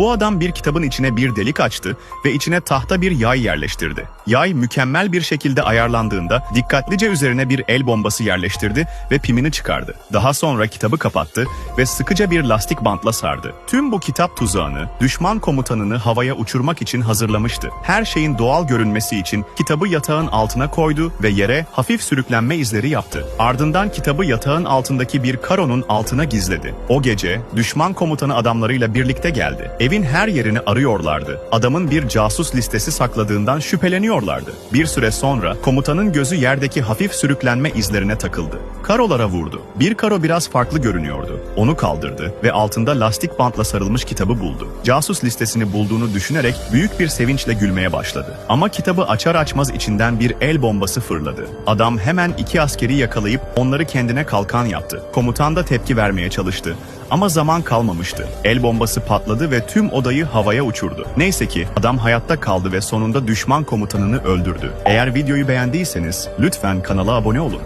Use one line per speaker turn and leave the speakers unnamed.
Bu adam bir kitabın içine bir delik açtı ve içine tahta bir yay yerleştirdi. Yay mükemmel bir şekilde ayarlandığında dikkatlice üzerine bir el bombası yerleştirdi ve pimini çıkardı. Daha sonra kitabı kapattı ve sıkıca bir lastik bantla sardı. Tüm bu kitap tuzağını düşman komutanını havaya uçurmak için hazırlamıştı. Her şeyin doğal görünmesi için kitabı yatağın altına koydu ve yere hafif sürüklenme izleri yaptı. Ardından kitabı yatağın altındaki bir karonun altına gizledi. O gece düşman komutanı adamlarıyla birlikte geldi. Evin her yerini arıyorlardı. Adamın bir casus listesi sakladığından şüpheleniyorlardı. Bir süre sonra komutanın gözü yerdeki hafif sürüklenme izlerine takıldı. Karolara vurdu. Bir karo biraz farklı görünüyordu. Onu kaldırdı ve altında lastik bantla sarılmış kitabı buldu. Casus listesini bulduğunu düşünerek büyük bir sevinçle gülmeye başladı. Ama kitabı açar açmaz içinden bir el bombası fırladı. Adam hemen iki askeri yakalayıp onları kendine kalkan yaptı. Komutan da tepki vermeye çalıştı. Ama zaman kalmamıştı. El bombası patladı ve tüm odayı havaya uçurdu. Neyse ki adam hayatta kaldı ve sonunda düşman komutanını öldürdü. Eğer videoyu beğendiyseniz lütfen kanala abone olun.